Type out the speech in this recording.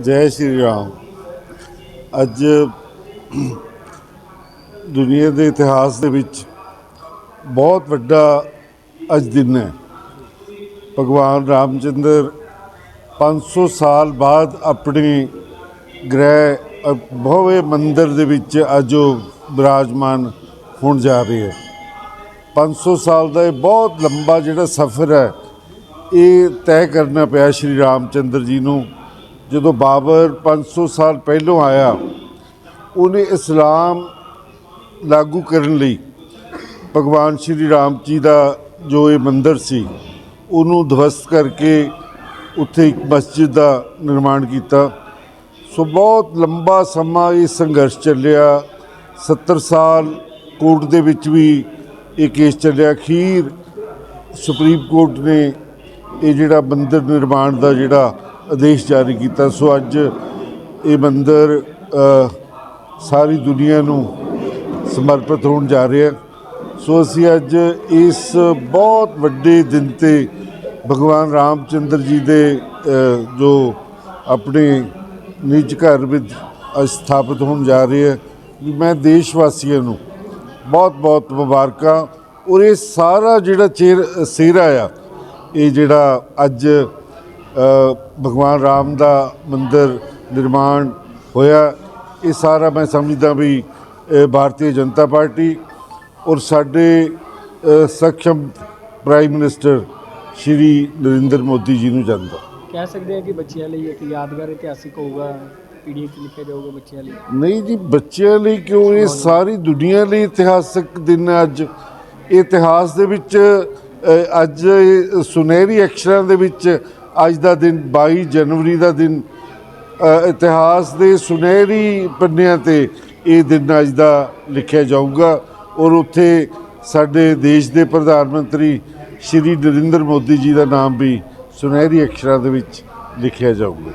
ਜੈ ਸ਼੍ਰੀ ਰਾਮ। ਅੱਜ ਦੁਨੀਆ ਦੇ ਇਤਿਹਾਸ ਦੇ ਵਿੱਚ ਬਹੁਤ ਵੱਡਾ ਅੱਜ ਦਿਨ ਹੈ। ਭਗਵਾਨ ਰਾਮਚੰਦਰ 500 ਸਾਲ ਬਾਅਦ ਆਪਣੇ ਗ੍ਰਹਿ ਅ, ਮੰਦਰ ਦੇ ਵਿੱਚ ਅੱਜ ਉਹ ਬਿਰਾਜਮਾਨ ਹੋਣ ਜਾ ਰਹੇ ਹੈ। 500 ਸਾਲ ਦਾ ਇਹ ਬਹੁਤ ਲੰਬਾ ਜਿਹੜਾ ਸਫ਼ਰ ਹੈ ਇਹ ਤੈਅ ਕਰਨਾ ਪਿਆ ਸ਼੍ਰੀ ਰਾਮਚੰਦਰ ਜੀ ਨੂੰ। ਜਦੋਂ ਬਾਬਰ 500 ਸਾਲ ਪਹਿਲੋਂ ਆਇਆ, ਉਹਨੇ ਇਸਲਾਮ ਲਾਗੂ ਕਰਨ ਲਈ ਭਗਵਾਨ ਸ਼੍ਰੀ ਰਾਮ ਜੀ ਦਾ ਜੋ ਇਹ ਮੰਦਿਰ ਸੀ, ਉਹਨੂੰ ਧਵਸਤ ਕਰਕੇ ਉੱਥੇ ਇੱਕ ਮਸਜਿਦ ਦਾ ਨਿਰਮਾਣ ਕੀਤਾ। ਸੋ ਬਹੁਤ ਲੰਬਾ ਸਮਾਂ ਇਹ ਸੰਘਰਸ਼ ਚੱਲਿਆ। 70 ਸਾਲ ਕੋਰਟ ਦੇ ਵਿੱਚ ਵੀ ਇਹ ਕੇਸ ਚੱਲਿਆ। ਅਖੀਰ ਸੁਪਰੀਮ ਕੋਰਟ ਨੇ ਇਹ ਜਿਹੜਾ ਮੰਦਿਰ ਨਿਰਮਾਣ ਦਾ ਜਿਹੜਾ ਆਦੇਸ਼ ਜਾਰੀ ਕੀਤਾ। ਸੋ ਅੱਜ ਇਹ ਮੰਦਿਰ ਸਾਰੀ ਦੁਨੀਆ ਨੂੰ ਸਮਰਪਿਤ ਹੋਣ ਜਾ ਰਿਹਾ। ਸੋ ਅਸੀਂ ਅੱਜ ਇਸ ਬਹੁਤ ਵੱਡੇ ਦਿਨ ਤੇ ਭਗਵਾਨ ਰਾਮਚੰਦਰ ਜੀ ਦੇ ਜੋ ਆਪਣੇ ਨਿੱਜ ਘਰ ਵਿੱਚ ਸਥਾਪਿਤ ਹੋਣ ਜਾ ਰਹੇ ਹੈ। ਮੈਂ ਦੇਸ਼ ਵਾਸੀਆਂ ਨੂੰ ਬਹੁਤ ਬਹੁਤ ਮੁਬਾਰਕਾਂ। ਔਰ ਇਹ ਸਾਰਾ ਜਿਹੜਾ ਚੇਰ ਸਿਹਰਾ ਆ ਇਹ ਜਿਹੜਾ ਅੱਜ ਭਗਵਾਨ ਰਾਮ ਦਾ ਮੰਦਿਰ ਨਿਰਮਾਣ ਹੋਇਆ। ਇਹ ਸਾਰਾ ਮੈਂ ਸਮਝਦਾ ਵੀ ਭਾਰਤੀ ਜਨਤਾ ਪਾਰਟੀ ਔਰ ਸਾਡੇ ਸક્ષਮ ਪ੍ਰਾਈਮ ਮਿਨਿਸਟਰ ਸ਼੍ਰੀ ਨਰਿੰਦਰ ਮੋਦੀ ਜੀ ਨੂੰ ਜਾਂਦਾ ਕਹਿ ਸਕਦੇ ਆ ਕਿ ਬੱਚਿਆਂ ਲਈ ਇੱਕ ਯਾਦਗਾਰ ਇਤਿਹਾਸਿਕ ਹੋਊਗਾ ਪੀੜ੍ਹੀ 'ਚ ਲਿਖਿਆ ਜਾਊਗਾ ਬੱਚਿਆਂ ਲਈ? ਨਹੀਂ ਜੀ ਬੱਚਿਆਂ ਲਈ ਕਿਉਂ? ਇਹ ਸਾਰੀ ਦੁਨੀਆ ਲਈ ਇਤਿਹਾਸਕ ਦਿਨ ਹੈ ਅੱਜ। ਇਤਿਹਾਸ ਦੇ ਵਿੱਚ ਅੱਜ ਸੁਨਹਿਰੀ ਅਕਸ਼ਰਾਂ ਦੇ ਵਿੱਚ ਅੱਜ ਦਾ ਦਿਨ 22 ਜਨਵਰੀ ਦਾ ਦਿਨ ਇਤਿਹਾਸ ਦੇ ਸੁਨਹਿਰੀ ਪੰਨਿਆਂ ਤੇ ਇਹ ਦਿਨ ਅੱਜ ਦਾ ਲਿਖਿਆ ਜਾਊਗਾ ਔਰ ਉੱਥੇ ਸਾਡੇ ਦੇਸ਼ ਦੇ ਪ੍ਰਧਾਨ ਮੰਤਰੀ ਸ਼੍ਰੀ ਨਰਿੰਦਰ ਮੋਦੀ ਜੀ ਦਾ ਨਾਮ ਵੀ ਸੁਨਹਿਰੀ ਅਕਸ਼ਰਾਂ ਦੇ ਵਿੱਚ ਲਿਖਿਆ ਜਾਊਗਾ।